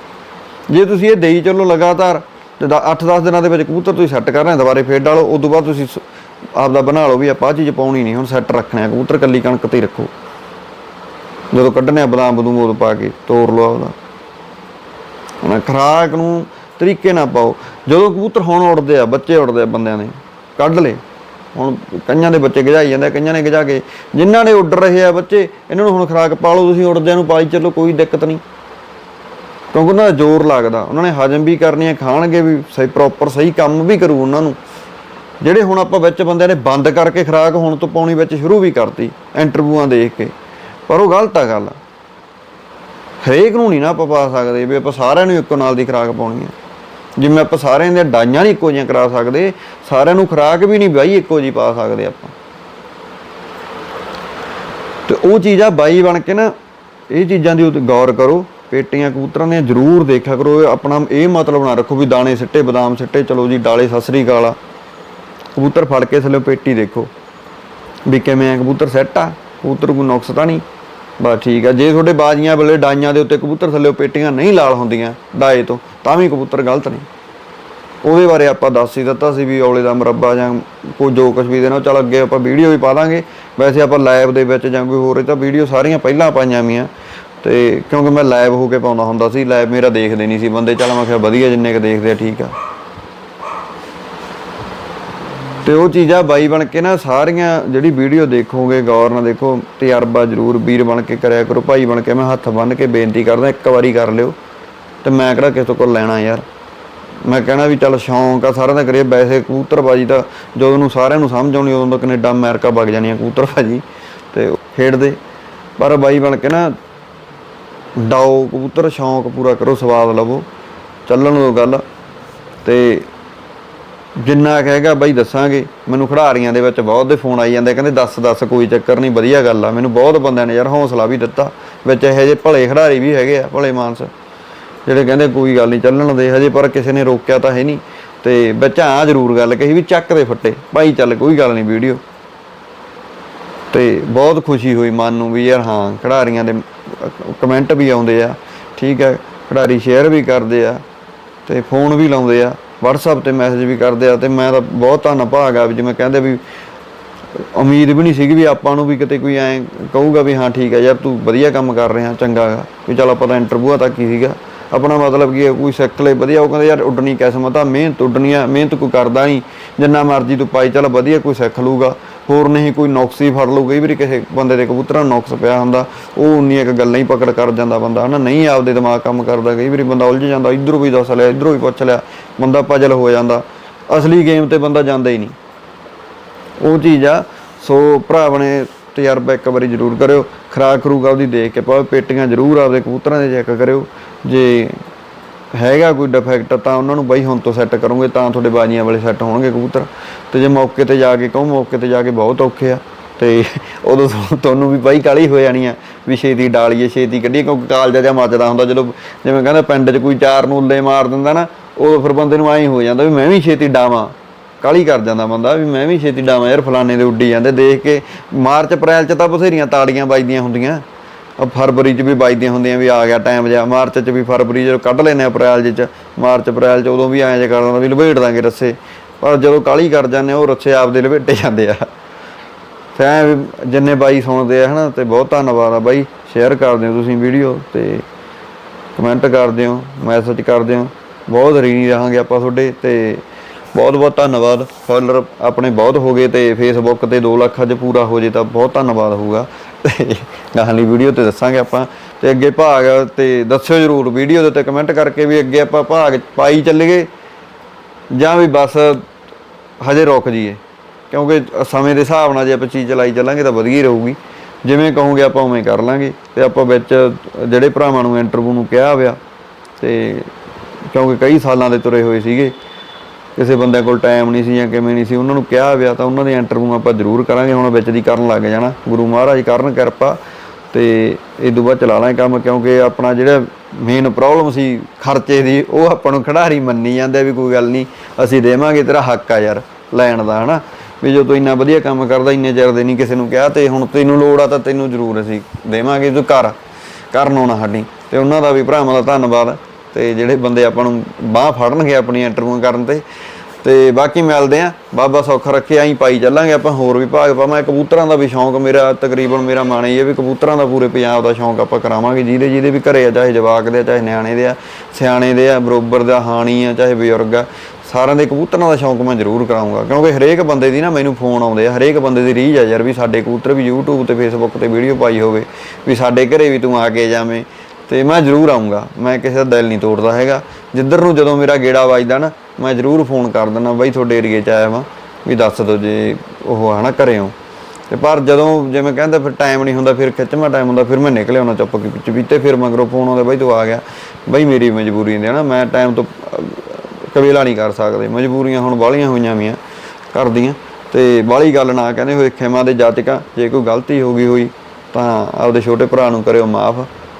ਜੇ ਤੁਸੀਂ ਇਹ ਦੇਈ ਚੱਲੋ ਲਗਾਤਾਰ ਤੇ 8-10 ਦਿਨਾਂ ਦੇ ਵਿੱਚ ਕਬੂਤਰ ਤੁਸੀਂ ਸੈੱਟ ਕਰ ਰਹੇ ਦੁਬਾਰੇ ਫੇਰ ਡਾਲੋ ਉਸ ਤੋਂ ਬਾਅਦ ਤੁਸੀਂ ਆਪਦਾ ਬਣਾ ਲਓ ਵੀ ਆਪਾਂ ਆਹ ਚੀਜ਼ ਪਾਉਣੀ ਨਹੀਂ, ਹੁਣ ਸੈੱਟ ਰੱਖਣਾ ਕਬੂਤਰ ਕੱਲੀ ਕਣਕ ਤੇ ਹੀ ਰੱਖੋ। ਜਦੋਂ ਕੱਢਣੇ ਆ ਬਦਾਮ ਬਦੂਮ, ਉਦੋਂ ਪਾ ਕੇ ਤੋੜ ਲਓ ਆਪਦਾ। ਹੁਣ ਖਰਾਕ ਨੂੰ ਤਰੀਕੇ ਨਾਲ ਪਾਓ। ਜਦੋਂ ਕਬੂਤਰ ਹੁਣ ਉੜਦੇ ਆ, ਬੱਚੇ ਉੜਦੇ ਆ ਬੰਦਿਆਂ ਦੇ, ਕੱਢ ਲੈ ਹੁਣ ਕਈਆਂ ਦੇ ਬੱਚੇ ਗਜਾਈ ਜਾਂਦੇ ਕਈਆਂ ਨੇ ਗਜਾ ਕੇ। ਜਿਨ੍ਹਾਂ ਨੇ ਉੱਡ ਰਹੇ ਆ ਬੱਚੇ, ਇਹਨਾਂ ਨੂੰ ਹੁਣ ਖੁਰਾਕ ਪਾ ਲਓ, ਤੁਸੀਂ ਉੜਦਿਆਂ ਨੂੰ ਪਾਈ ਚੱਲੋ, ਕੋਈ ਦਿੱਕਤ ਨਹੀਂ। ਕਿਉਂਕਿ ਉਹਨਾਂ ਦਾ ਜ਼ੋਰ ਲੱਗਦਾ। ਉਹਨਾਂ ਨੇ ਹਜਮ ਵੀ ਕਰਨੀ ਹੈ ਖਾਣਗੇ ਵੀ ਸਹੀ ਪ੍ਰੋਪਰ ਸਹੀ ਕੰਮ ਵੀ ਕਰੂ ਉਹਨਾਂ ਨੂੰ। ਜਿਹੜੇ ਹੁਣ ਆਪਾਂ ਵਿੱਚ ਬੰਦਿਆਂ ਨੇ ਬੰਦ ਕਰਕੇ ਖੁਰਾਕ ਹੁਣ ਤੋਂ ਪਾਉਣੀ ਵਿੱਚ ਸ਼ੁਰੂ ਵੀ ਕਰਤੀ, ਇੰਟਰਵਿਊਆਂ ਦੇਖ ਕੇ। ਪਰ ਉਹ ਗਲਤ ਆ ਗੱਲ। ਹਰੇਕ ਨੂੰ ਨਹੀਂ ਨਾ ਆਪਾਂ ਪਾ ਸਕਦੇ ਵੀ ਆਪਾਂ ਸਾਰਿਆਂ ਨੂੰ ਇੱਕੋ ਨਾਲ ਦੀ ਖੁਰਾਕ ਪਾਉਣੀ ਹੈ ਜਿਵੇਂ ਆਪਾਂ ਸਾਰਿਆਂ ਦੀਆਂ ਡਾਈਆਂ ਨਹੀਂ ਇੱਕੋ ਜਿਹੀਆਂ ਕਰਾ ਸਕਦੇ, ਸਾਰਿਆਂ ਨੂੰ ਖੁਰਾਕ ਵੀ ਨਹੀਂ ਬਾਈ ਇੱਕੋ ਜਿਹੀ ਪਾ ਸਕਦੇ ਆਪਾਂ। ਤੇ ਉਹ ਚੀਜ਼ ਆ ਬਾਈ ਬਣ ਕੇ ਨਾ, ਇਹ ਚੀਜ਼ਾਂ ਦੀ ਗੌਰ ਕਰੋ, ਪੇਟੀਆਂ ਕਬੂਤਰਾਂ ਦੀਆਂ ਜ਼ਰੂਰ ਦੇਖਿਆ ਕਰੋ ਆਪਣਾ, ਇਹ ਮਤਲਬ ਨਾ ਰੱਖੋ ਵੀ ਦਾਣੇ ਸਿੱਟੇ, ਬਦਾਮ ਸਿੱਟੇ, ਚਲੋ ਜੀ ਡਾਲੇ ਸਸਰੀ ਗਾਲਾ ਕਬੂਤਰ ਫੜ ਕੇ ਥੱਲੇ ਪੇਟੀ ਦੇਖੋ। ਵੀ ਕਿਵੇਂ ਆ, ਕਬੂਤਰ ਸੈੱਟ ਆ, ਕਬੂਤਰ ਕੋਈ ਨੁਕਸ ਤਾਂ ਨਹੀਂ। ਬਸ ਠੀਕ ਆ, ਜੇ ਤੁਹਾਡੇ ਬਾਜੀਆਂ ਵੇਲੇ ਡਾਈਆਂ ਦੇ ਉੱਤੇ ਕਬੂਤਰ ਥੱਲੇ ਪੇਟੀਆਂ ਨਹੀਂ ਲਾਲ ਹੁੰਦੀਆਂ ਡਾਏ ਤੋਂ, ਤਾਂ ਵੀ ਕਬੂਤਰ ਗਲਤ ਨੇ। ਉਹਦੇ ਬਾਰੇ ਆਪਾਂ ਦੱਸ ਹੀ ਦਿੱਤਾ ਸੀ ਵੀ ਔਲੇ ਦਾ ਮੁਰੱਬਾ ਜਾਂ ਕੋਈ ਜੋ ਕੁਝ ਵੀ ਦੇਣਾ, ਚਲ ਅੱਗੇ ਆਪਾਂ ਵੀਡੀਓ ਵੀ ਪਾ ਦਾਂਗੇ। ਵੈਸੇ ਆਪਾਂ ਲਾਈਵ ਦੇ ਵਿੱਚ ਜਾਂ ਕੋਈ ਹੋਰ, ਇਹ ਤਾਂ ਵੀਡੀਓ ਸਾਰੀਆਂ ਪਹਿਲਾਂ ਪਾਈਆਂ ਵੀਆਂ ਤੇ ਕਿਉਂਕਿ ਮੈਂ ਲਾਈਵ ਹੋ ਕੇ ਪਾਉਂਦਾ ਹੁੰਦਾ ਸੀ ਲਾਈਵ ਮੇਰਾ ਦੇਖਦੇ ਨਹੀਂ ਸੀ ਬੰਦੇ, ਚਲ ਮੈਂ ਕਿਹਾ ਵਧੀਆ ਜਿੰਨੇ ਕ ਦੇਖਦੇ ਆ, ਠੀਕ ਆ। ਤੇ ਉਹ ਚੀਜ਼ਾਂ ਬਾਈ ਬਣ ਕੇ ਨਾ ਸਾਰੀਆਂ ਜਿਹੜੀ ਵੀਡੀਓ ਦੇਖੋਗੇ, ਗੌਰ ਨਾਲ ਦੇਖੋ, ਤਜਰਬਾ ਜ਼ਰੂਰ ਵੀਰ ਬਣ ਕੇ ਕਰਿਆ ਕਰੋ, ਭਾਈ ਬਣ ਕੇ ਮੈਂ ਹੱਥ ਬੰਨ ਕੇ ਬੇਨਤੀ ਕਰਦਾ, ਇੱਕ ਵਾਰੀ ਕਰ ਲਿਓ। ਤੇ ਮੈਂ ਕਿਹੜਾ ਕਿਸੇ ਤੋਂ ਕੋਲ ਲੈਣਾ ਯਾਰ? ਮੈਂ ਕਹਿਣਾ ਵੀ ਚੱਲ ਸ਼ੌਂਕ ਆ, ਸਾਰਿਆਂ ਦਾ ਕਰੀਏ ਵੈਸੇ ਕਬੂਤਰਬਾਜੀ ਤਾਂ ਜਦੋਂ ਨੂੰ ਸਾਰਿਆਂ ਨੂੰ ਸਮਝ ਆਉਣੀ, ਉਦੋਂ ਤੋਂ ਕੈਨੇਡਾ, ਅਮਰੀਕਾ ਵਗ ਜਾਣੀਆਂ ਕਬੂਤਰਬਾਜੀ। ਤੇ ਉਹ ਖੇਡਦੇ। ਪਰ ਬਾਈ ਬਣ ਕੇ ਨਾ ਡਾਓ, ਕਬੂਤਰ ਸ਼ੌਂਕ ਪੂਰਾ ਕਰੋ, ਸਵਾਦ ਲਵੋ। ਚੱਲਣ ਦੋ ਗੱਲ। ਤੇ ਜਿੰਨਾ ਕੁ ਹੈਗਾ ਬਾਈ ਦੱਸਾਂਗੇ। ਮੈਨੂੰ ਖਿਡਾਰੀਆਂ ਦੇ ਵਿੱਚ ਬਹੁਤ ਦੇ ਫੋਨ ਆਈ ਜਾਂਦੇ, ਕਹਿੰਦੇ ਦੱਸ ਦੱਸ ਕੋਈ ਚੱਕਰ ਨਹੀਂ, ਵਧੀਆ ਗੱਲ ਆ। ਮੈਨੂੰ ਬਹੁਤ ਬੰਦਿਆਂ ਨੇ ਯਾਰ ਹੌਸਲਾ ਵੀ ਦਿੱਤਾ। ਵਿੱਚ ਇਹੋ ਜਿਹੇ ਭਲੇ ਖਿਡਾਰੀ ਵੀ ਹੈਗੇ ਆ, ਭਲੇ ਮਾਨਸ। ਜਿਹੜੇ ਕਹਿੰਦੇ ਕੋਈ ਗੱਲ ਨਹੀਂ ਚੱਲਣ ਦੇ, ਹਜੇ ਪਰ ਕਿਸੇ ਨੇ ਰੋਕਿਆ ਤਾਂ ਹੈ ਨਹੀਂ। ਤੇ ਵਿੱਚ ਆ ਜ਼ਰੂਰ ਗੱਲ ਕਹੀ ਵੀ ਚੱਕ ਦੇ ਫੱਟੇ। ਭਾਈ ਚੱਲ ਕੋਈ ਗੱਲ ਨਹੀਂ ਵੀਡੀਓ। ਤੇ ਬਹੁਤ ਖੁਸ਼ੀ ਹੋਈ ਮਨ ਨੂੰ ਵੀ ਯਾਰ ਹਾਂ, ਖਿਡਾਰੀਆਂ ਦੇ ਕਮੈਂਟ ਵੀ ਆਉਂਦੇ ਆ। ਠੀਕ ਹੈ ਖਿਡਾਰੀ ਸ਼ੇਅਰ ਵੀ ਕਰਦੇ ਆ ਤੇ ਫੋਨ ਵੀ ਲਾਉਂਦੇ ਆ। WhatsApp ਤੇ ਮੈਸੇਜ ਵੀ ਕਰਦੇ ਆ ਤੇ ਮੈਂ ਤਾਂ ਬਹੁਤ ਧੰਨਭਾਗ ਆ ਵੀ ਜਿਵੇਂ ਕਹਿੰਦੇ ਵੀ ਉਮੀਦ ਵੀ ਨਹੀਂ ਸੀਗੀ ਵੀ ਆਪਾਂ ਨੂੰ ਵੀ ਕਿਤੇ ਕੋਈ ਐ ਕਹੂਗਾ ਵੀ ਹਾਂ ਠੀਕ ਹੈ ਯਾਰ ਤੂੰ ਵਧੀਆ ਕੰਮ ਕਰ ਰਿਹਾ, ਚੰਗਾ ਗਾ। ਵੀ ਚਲ ਆਪਾਂ ਤਾਂ ਇੰਟਰਵਿਊ ਤੱਕ ਹੀ ਸੀਗਾ। ਆਪਣਾ ਮਤਲਬ ਕੀ ਕੋਈ ਸਿੱਖ ਲੈ ਵਧੀਆ, ਉਹ ਕਹਿੰਦੇ ਯਾਰ ਉੱਡਣੀ ਕਿਸਮਤ ਆ, ਮਿਹਨਤ ਉੱਡਣੀ ਆ, ਮਿਹਨਤ ਕੋਈ ਕਰਦਾ ਨਹੀਂ। ਜਿੰਨਾ ਮਰਜ਼ੀ ਤੂੰ ਪਾਈ ਚੱਲ, ਵਧੀਆ ਕੋਈ ਸਿੱਖ ਲੂਗਾ ਹੋਰ ਨਹੀਂ ਕੋਈ ਨੁਕਸ ਹੀ ਫੜ ਲੂ ਕਈ ਵਾਰੀ ਕਿਸੇ ਬੰਦੇ ਦੇ ਕਬੂਤਰਾਂ ਨੂੰ ਨੁਕਸ ਪਿਆ ਹੁੰਦਾ, ਉਹ ਉਨੀ ਇੱਕ ਗੱਲਾਂ ਹੀ ਪਕੜ ਕਰ ਜਾਂਦਾ ਬੰਦਾ, ਹਨਾ? ਨਹੀਂ ਆਪਦੇ ਦਿਮਾਗ ਕੰਮ ਕਰਦਾ, ਕਈ ਵਾਰੀ ਬੰਦਾ ਉਲਝ ਜਾਂਦਾ, ਇਧਰੋਂ ਵੀ ਦੱਸ ਲਿਆ, ਇਧਰੋਂ ਵੀ ਪੁੱਛ ਲਿਆ, ਬੰਦਾ ਪਜਲ ਹੋ ਜਾਂਦਾ, ਅਸਲੀ ਗੇਮ ਤੇ ਬੰਦਾ ਜਾਂਦਾ ਹੀ ਨਹੀਂ। ਉਹ ਚੀਜ਼ ਆ, ਸੋ ਭਰਾ ਬਣੇ ਤਜਰਬਾ ਇੱਕ ਵਾਰੀ ਜ਼ਰੂਰ ਕਰਿਓ, ਖਰਾਕ ਖਰੂਕ ਆਪਦੀ ਦੇਖ ਕੇ ਪਾਓ, ਪੇਟੀਆਂ ਜ਼ਰੂਰ ਆਪਦੇ ਕਬੂਤਰਾਂ ਦੇ ਚੈੱਕ ਕਰਿਓ, ਜੇ ਹੈਗਾ ਕੋਈ ਡਿਫੈਕਟ ਤਾਂ ਉਹਨਾਂ ਨੂੰ ਬਾਈ ਹੁਣ ਤੋਂ ਸੈੱਟ ਕਰੋਗੇ, ਤਾਂ ਤੁਹਾਡੇ ਬਾਜੀਆਂ ਵਾਲੇ ਸੈੱਟ ਹੋਣਗੇ ਕਬੂਤਰ। ਤੇ ਜੇ ਮੌਕੇ ਤੇ ਜਾ ਕੇ ਕਹੋ, ਮੌਕੇ ਤੇ ਜਾ ਕੇ ਬਹੁਤ ਔਖੇ ਆ। ਤੇ *laughs* ਉਦੋਂ ਤੁਹਾਨੂੰ- ਵੀ ਬਾਈ ਕਾਲੀ ਹੋ ਜਾਣੀ ਆ ਵੀ ਛੇਤੀ ਡਾਲੀਏ, ਛੇਤੀ ਕੱਢੀਏ, ਕਿਉਂਕਿ ਕਾਲਜਾ ਜਿਹਾ ਮੱਚਦਾ ਹੁੰਦਾ, ਜਦੋਂ ਜਿਵੇਂ ਕਹਿੰਦਾ ਪਿੰਡ 'ਚ ਕੋਈ ਚਾਰ ਨੂੰ ਉੱਲੇ ਮਾਰ ਦਿੰਦਾ ਨਾ, ਉਦੋਂ ਫਿਰ ਬੰਦੇ ਨੂੰ ਐਂ ਹੋ ਜਾਂਦਾ ਵੀ ਮੈਂ ਵੀ ਛੇਤੀ ਡਾਵਾਂ। ਕਾਲੀ ਕਰ ਜਾਂਦਾ ਬੰਦਾ ਵੀ ਮੈਂ ਵੀ ਛੇਤੀ ਡਾਵਾਂ। ਯਾਰ ਫਲਾਣੇ ਦੇ ਉੱਡੀ ਜਾਂਦੇ, ਦੇਖ ਕੇ ਮਾਰਚ ਅਪ੍ਰੈਲ 'ਚ ਤਾਂ ਬਥੇਰੀਆਂ ਤਾੜੀਆਂ ਵੱਜਦੀਆਂ ਹੁੰਦੀਆਂ। ਫਰਵਰੀ 'ਚ ਵੀ ਵੱਜਦੀਆਂ ਹੁੰਦੀਆਂ ਵੀ ਆ ਗਿਆ ਟਾਈਮ ਜਿਹਾ। ਮਾਰਚ 'ਚ ਵੀ ਫਰਵਰੀ ਜਦੋਂ ਕੱਢ ਲੈਨੇ ਅਪ੍ਰੈਲ 'ਚ, ਮਾਰਚ, ਅਪ੍ਰੈਲ 'ਚ ਉਦੋਂ ਵੀ ਐਂ ਜੇ ਕਰਦਾ ਵੀ ਲਪੇਟ ਦਾਂਗੇ ਰੱਸੇ। ਪਰ ਜਦੋਂ ਕਾਲੀ ਕਰ ਜਾਂਦੇ ਉਹ ਰੱਸੇ ਆਪਦੇ ਲਪੇਟੇ ਜਾਂਦੇ ਆ। ਤੇ ਵੀ ਜਿੰਨੇ ਬਾਈ ਸੁਣਦੇ ਆ, ਹਨਾ, ਤੇ ਬਹੁਤ ਧੰਨਵਾਦ ਆ ਬਾਈ। ਸ਼ੇਅਰ ਕਰਦੇ ਹੋ ਤੁਸੀਂ ਵੀਡੀਓ ਤੇ ਕਮੈਂਟ ਕਰਦੇ ਹੋ ਮੈਸੇਜ ਕਰਦੇ ਹੋ। ਬਹੁਤ ਰੀਣੀ ਰਹਾਂਗੇ ਆਪਾਂ ਤੁਹਾਡੇ ਤੇ ਬਹੁਤ ਬਹੁਤ ਧੰਨਵਾਦ। ਫਾਲੋਅਰ ਆਪਣੇ ਬਹੁਤ ਹੋ ਗਏ ਤੇ ਫੇਸਬੁੱਕ ਤੇ 2 ਲੱਖ ਅੱਜ ਪੂਰਾ ਹੋ ਜੇ ਤਾਂ ਬਹੁਤ ਧੰਨਵਾਦ ਹੋਊਗਾ। ਤੇ ਗਾਹਲੀ ਵੀਡੀਓ ਤੇ ਦੱਸਾਂਗੇ ਆਪਾਂ। ਤੇ ਅੱਗੇ ਭਾਗ ਤੇ ਦੱਸਿਓ ਜਰੂਰ ਵੀਡੀਓ ਦੇ ਉੱਤੇ ਕਮੈਂਟ ਕਰਕੇ ਵੀ ਅੱਗੇ ਆਪਾਂ ਭਾਗ ਪਾਈ ਚੱਲੀਏ ਜਾਂ ਵੀ ਬਸ ਹਜੇ ਰੁਕ ਜਾਈਏ। ਕਿਉਂਕਿ ਸਮੇਂ ਦੇ ਹਿਸਾਬ ਨਾਲ ਜੇ ਆਪਾਂ ਚੀਜ਼ ਚਲਾਈ ਚੱਲਾਂਗੇ ਤਾਂ ਵਧੀਆ ਹੀ ਰਹੂਗੀ। ਜਿਵੇਂ ਕਹੋਗੇ ਆਪਾਂ ਉਵੇਂ ਕਰ ਲਾਂਗੇ। ਤੇ ਆਪਾਂ ਵਿੱਚ ਜਿਹੜੇ ਭਰਾਵਾਂ ਨੂੰ ਇੰਟਰਵਿਊ ਨੂੰ ਕਿਹਾ ਹੋਇਆ, ਤੇ ਕਿਉਂਕਿ ਕਈ ਸਾਲਾਂ ਦੇ ਤੁਰੇ ਹੋਏ ਸੀਗੇ ਕਿਸੇ ਬੰਦੇ ਕੋਲ ਟਾਈਮ ਨਹੀਂ ਸੀ ਜਾਂ ਕਿਵੇਂ ਨਹੀਂ ਸੀ, ਉਹਨਾਂ ਨੂੰ ਕਿਹਾ ਹੋਇਆ ਤਾਂ ਉਹਨਾਂ ਦੇ ਇੰਟਰਵਿਊ ਆਪਾਂ ਜ਼ਰੂਰ ਕਰਾਂਗੇ, ਹੁਣ ਵਿੱਚ ਦੀ ਕਰਨ ਲੱਗ ਜਾਣਾ। ਗੁਰੂ ਮਹਾਰਾਜ ਕਰਨ ਕਿਰਪਾ ਤੇ ਇਹ ਤੋਂ ਬਾਅਦ ਚਲਾ ਲਾਂਗੇ ਕੰਮ, ਕਿਉਂਕਿ ਆਪਣਾ ਜਿਹੜਾ ਮੇਨ ਪ੍ਰੋਬਲਮ ਸੀ ਖਰਚੇ ਦੀ, ਉਹ ਆਪਾਂ ਨੂੰ ਖਿਡਾਰੀ ਮੰਨੀ ਜਾਂਦੇ ਵੀ ਕੋਈ ਗੱਲ ਨਹੀਂ, ਅਸੀਂ ਦੇਵਾਂਗੇ, ਤੇਰਾ ਹੱਕ ਆ ਯਾਰ, ਲੈਣ ਦਾ, ਹਨਾ। ਵੀ ਜੋ ਤੂੰ ਇੰਨਾ ਵਧੀਆ ਕੰਮ ਕਰਦਾ, ਇੰਨੇ ਚਿਰ ਦੇ ਨਹੀਂ ਕਿਸੇ ਨੂੰ ਕਿਹਾ ਤੇ ਹੁਣ ਤੈਨੂੰ ਲੋੜ ਆ ਤਾਂ ਤੈਨੂੰ ਜ਼ਰੂਰ ਅਸੀਂ ਦੇਵਾਂਗੇ, ਤੂੰ ਕਰ, ਕਰਨ ਆਉਣਾ ਸਾਡੀ। ਤੇ ਉਹਨਾਂ ਦਾ ਵੀ ਭਰਾਵਾਂ ਦਾ ਧੰਨਵਾਦ। ਤੇ ਜਿਹੜੇ ਬੰਦੇ ਆਪਾਂ ਨੂੰ ਬਾਹ ਫੜਨਗੇ ਆਪਣੀ ਇੰਟਰਵਿਊ ਕਰਨ ਤੇ ਤੇ ਬਾਕੀ ਮਿਲਦੇ ਆ ਬਾਬਾ ਸੌਖਾ ਰੱਖੇ ਆਈ ਪਾਈ ਚੱਲਾਂਗੇ ਆਪਾਂ ਹੋਰ ਵੀ ਭਾਗ ਪਾਵਾਂ। ਕਬੂਤਰਾਂ ਦਾ ਵੀ ਸ਼ੌਂਕ ਮੇਰਾ ਤਕਰੀਬਨ ਮੇਰਾ ਮਨ ਇਹ ਹੈ ਵੀ ਕਬੂਤਰਾਂ ਦਾ ਪੂਰੇ ਪੰਜਾਬ ਦਾ ਸ਼ੌਂਕ ਆਪਾਂ ਕਰਾਵਾਂਗੇ। ਜਿਹਦੇ ਜਿਹਦੇ ਵੀ ਘਰੇ ਆ ਚਾਹੇ ਜਵਾਕ ਦੇ ਆ, ਚਾਹੇ ਨਿਆਣੇ ਦੇ ਆ ਸਿਆਣੇ ਦੇ ਆ ਬਰੋਬਰ ਦਾ ਹਾਣੀ ਆ ਚਾਹੇ ਬਜ਼ੁਰਗ ਆ ਸਾਰਿਆਂ ਦੇ ਕਬੂਤਰਾਂ ਦਾ ਸ਼ੌਂਕ ਮੈਂ ਜ਼ਰੂਰ ਕਰਾਉਂਗਾ ਕਿਉਂਕਿ ਹਰੇਕ ਬੰਦੇ ਦੀ ਨਾ ਮੈਨੂੰ ਫੋਨ ਆਉਂਦੇ ਆ ਹਰੇਕ ਬੰਦੇ ਦੀ ਰੀਝ ਆ ਯਾਰ ਵੀ ਸਾਡੇ ਕਬੂਤਰ ਵੀ YouTube ਤੇ Facebook ਤੇ ਵੀਡੀਓ ਪਾਈ ਹੋਵੇ ਵੀ ਸਾਡੇ ਘਰੇ ਵੀ ਤੂੰ ਆ ਕੇ ਜਾਵੇਂ। ਤੇ ਮੈਂ ਜ਼ਰੂਰ ਆਉਂਗਾ ਮੈਂ ਕਿਸੇ ਦਾ ਦਿਲ ਨਹੀਂ ਤੋੜਦਾ ਹੈਗਾ। ਜਿੱਧਰ ਨੂੰ ਜਦੋਂ ਮੇਰਾ ਗੇੜਾ ਵੱਜਦਾ ਨਾ ਮੈਂ ਜ਼ਰੂਰ ਫੋਨ ਕਰ ਦਿੰਦਾ ਬਾਈ ਤੁਹਾਡੇ ਏਰੀਏ 'ਚ ਆਇਆ ਵਾਂ ਵੀ ਦੱਸ ਦਿਓ ਜੇ ਉਹ ਹਨਾ ਘਰੇ ਹੋ। ਤੇ ਪਰ ਜਦੋਂ ਜਿਵੇਂ ਕਹਿੰਦਾ ਫਿਰ ਟਾਈਮ ਨਹੀਂ ਹੁੰਦਾ ਫਿਰ ਖਿੱਚਵਾਂ ਟਾਈਮ ਹੁੰਦਾ ਫਿਰ ਮੈਂ ਨਿਕਲ ਆਉਣਾ ਚੁੱਪ ਕੇ ਵਿੱਚ ਵੀ ਤੇ ਫਿਰ ਮਗਰੋਂ ਫੋਨ ਆਉਂਦਾ ਬਾਈ ਤੂੰ ਆ ਗਿਆ। ਬਾਈ ਮੇਰੀ ਮਜਬੂਰੀ ਨੇ ਨਾ ਮੈਂ ਟਾਈਮ ਤੋਂ ਅਹ, ਕਬੀਲਾ ਨਹੀਂ ਕਰ ਸਕਦੇ। ਮਜਬੂਰੀਆਂ ਹੁਣ ਬਾਹਲੀਆਂ ਹੋਈਆਂ ਵੀਆਂ ਕਰਦੀਆਂ। ਤੇ ਬਾਹਲੀ ਗੱਲ ਨਾ ਕਹਿੰਦੇ ਹੋਏ ਖਿਮਾ ਦੇ ਜਾਤਕਾਂ ਜੇ ਕੋਈ ਗਲਤੀ ਹੋ ਗਈ ਹੋਈ ਤਾਂ ਆਪਦੇ ਛੋਟੇ ਭਰਾ ਨੂੰ ਕਰਿਓ ਮਾਫ।